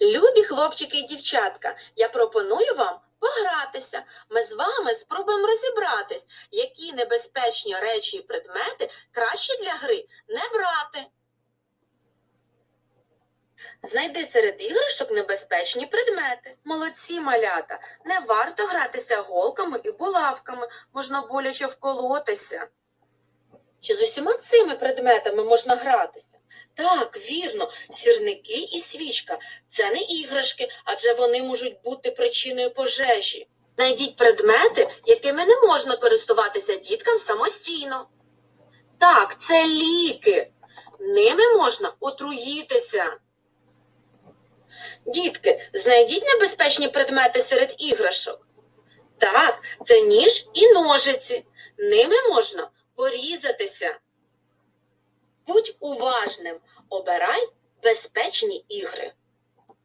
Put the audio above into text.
Любі хлопчики і дівчатка, я пропоную вам погратися. Ми з вами спробуємо розібратись, які небезпечні речі і предмети краще для гри не брати. Знайди серед іграшок небезпечні предмети. Молодці малята, не варто гратися голками і булавками, можна боляче вколотися. Чи з усіма цими предметами можна гратися? Так, вірно, сірники і свічка це не іграшки, адже вони можуть бути причиною пожежі. Найдіть предмети, якими не можна користуватися діткам самостійно. Так, це ліки. Ними можна отруїтися. Дітки, знайдіть небезпечні предмети серед іграшок. Так, це ніж і ножиці. Ними можна порізатися. Будь уважним, обирай безпечні ігри.